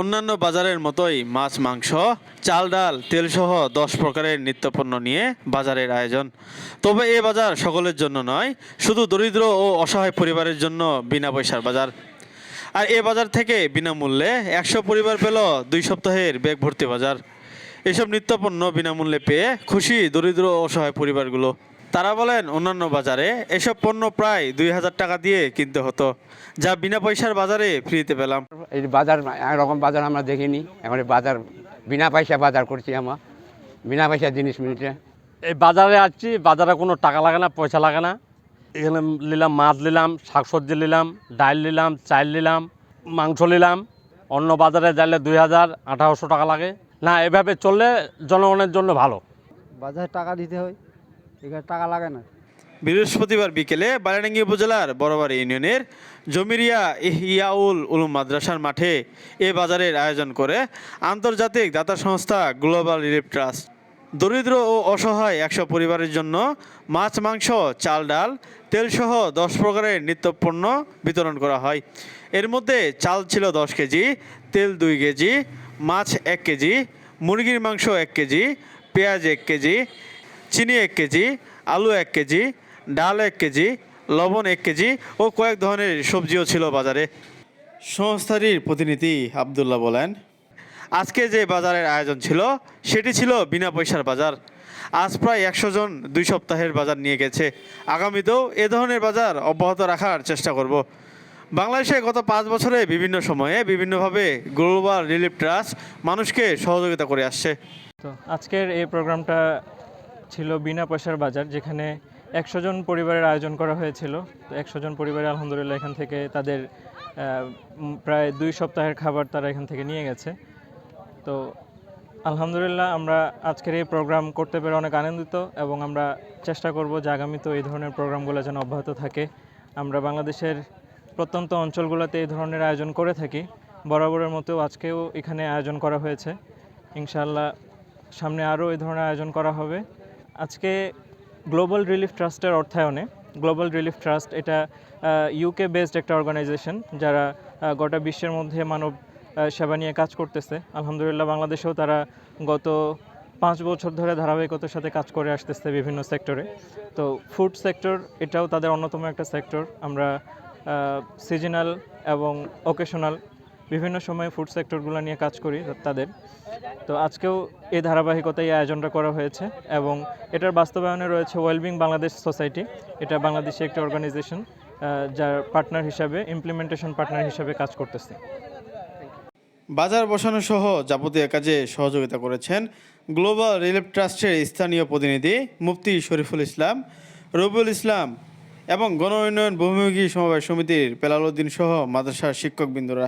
অন্যান্য বাজারের মতোই মাছ, মাংস, চাল, ডাল তেলসহ দশ প্রকারের নিত্যপণ্য নিয়ে বাজারের আয়োজন। তবে এ বাজার সকলের জন্য নয়, শুধু দরিদ্র ও অসহায় পরিবারের জন্য বিনা পয়সার বাজার। আর এ বাজার থেকে বিনামূল্যে একশো পরিবার পেল দুই সপ্তাহের ব্যাগ ভর্তি বাজার। এসব নিত্যপণ্য বিনামূল্যে পেয়ে খুশি দরিদ্র অসহায় পরিবারগুলো। তারা বলেন অন্যান্য বাজারে এসব পণ্য প্রায় দুই হাজার টাকা দিয়ে কিনতে হতো যা বিনা পয়সার বাজারে ফ্রিতে পেলাম। এই বাজার এরকম বাজার আমরা দেখিনি। এখন বাজার বিনা পয়সা বাজার করছি আমরা। বিনা পয়সা জিনিস মিলছে। এই বাজারে আসছি বাজারে কোনো টাকা লাগে না পয়সা লাগে না। এখানে নিলাম মাছ নিলাম শাকসবজি নিলাম ডাল নিলাম চাল নিলাম মাংস নিলাম। অন্য বাজারে যাইলে দুই হাজার আঠারোশো টাকা লাগে। না এভাবে চললে জনগণের জন্য ভালো। বাজারে টাকা দিতে হয়। এখানে টাকা লাগে না। বৃহস্পতিবার বিকেলে বারাডাঙ্গি উপজেলার বড়বাড়ি ইউনিয়নের জমিরিয়া ইহিয়াউল উলুম মাদ্রাসার মাঠে এ বাজারের আয়োজন করে আন্তর্জাতিক দাতা সংস্থা গ্লোবাল রিলিফ ট্রাস্ট। দরিদ্র ও অসহায় একশো পরিবারের জন্য মাছ, মাংস, চাল, ডাল তেলসহ দশ প্রকারের নিত্যপণ্য বিতরণ করা হয়। এর মধ্যে চাল ছিল দশ কেজি, তেল দুই কেজি, মাছ এক কেজি, মুরগির মাংস এক কেজি, পেঁয়াজ এক কেজি চিনি এক কেজি আলু এক কেজি ডাল এক কেজি লবণ এক কেজি ও কয়েক ধরনের সবজিও ছিল বাজারে। সংস্থাটির প্রতিনিধি আবদুল্লাহ বলেন আজকে যে বাজারের আয়োজন ছিল সেটি ছিল বিনা পয়সার বাজার। আজ প্রায় একশো জন দুই সপ্তাহের বাজার নিয়ে গেছে। আগামীতেও এ ধরনের বাজার অব্যাহত রাখার চেষ্টা করব। বাংলাদেশে গত পাঁচ বছরে বিভিন্ন সময়ে বিভিন্নভাবে গ্লোবাল রিলিফ ট্রাস্ট মানুষকে সহযোগিতা করে আসছে। তো আজকের এই প্রোগ্রামটা ছিল বিনা পয়সার বাজার, যেখানে একশো জন পরিবারের আয়োজন করা হয়েছিল। তো একশো জন পরিবারে আলহামদুলিল্লাহ এখান থেকে তাদের প্রায় দুই সপ্তাহের খাবার তারা এখান থেকে নিয়ে গেছে। তো আলহামদুলিল্লাহ আমরা আজকের এই প্রোগ্রাম করতে পেরে অনেক আনন্দিত এবং আমরা চেষ্টা করব যে আগামীতেও এই ধরনের প্রোগ্রামগুলো যেন অব্যাহত থাকে। আমরা বাংলাদেশের প্রত্যন্ত অঞ্চলগুলোতে এই ধরনের আয়োজন করে থাকি। বরাবরের মতো আজকেও এখানে আয়োজন করা হয়েছে। ইনশাআল্লাহ সামনে আরও এই ধরনের আয়োজন করা হবে। আজকে গ্লোবাল রিলিফ ট্রাস্টের অর্থায়নে গ্লোবাল রিলিফ ট্রাস্ট এটা ইউকে বেসড একটা অর্গানাইজেশন যারা গোটা বিশ্বের মধ্যে মানব সেবা নিয়ে কাজ করতেছে। আলহামদুলিল্লাহ বাংলাদেশেও তারা গত পাঁচ বছর ধরে ধারাবাহিকতার সাথে কাজ করে আসতেছে বিভিন্ন সেক্টরে তো ফুড সেক্টর এটাও তাদের অন্যতম একটা সেক্টর আমরা সিজনাল এবং ওকেশনাল বিভিন্ন সময়ে ফুড সেক্টরগুলো নিয়ে কাজ করি তাদের। তো আজকেও এই ধারাবাহিকতায় এই আয়োজনটা করা হয়েছে এবং এটার বাস্তবায়নে রয়েছে ওয়েলবিং বাংলাদেশ সোসাইটি এটা বাংলাদেশি একটা অর্গানাইজেশন যার পার্টনার হিসাবে ইমপ্লিমেন্টেশন পার্টনার হিসাবে কাজ করতেছে। বাজার বসানো সহ যাবতীয় কাজে সহযোগিতা করেছেন গ্লোবাল রিলিফ ট্রাস্টের স্থানীয় প্রতিনিধি মুফতি শরীফুল ইসলাম, রবিউল ইসলাম এবং গণ উন্নয়ন বহুমুখী সমবায় সমিতির পেলালুদ্দিন সহ মাদ্রাসার শিক্ষকবৃন্দরা।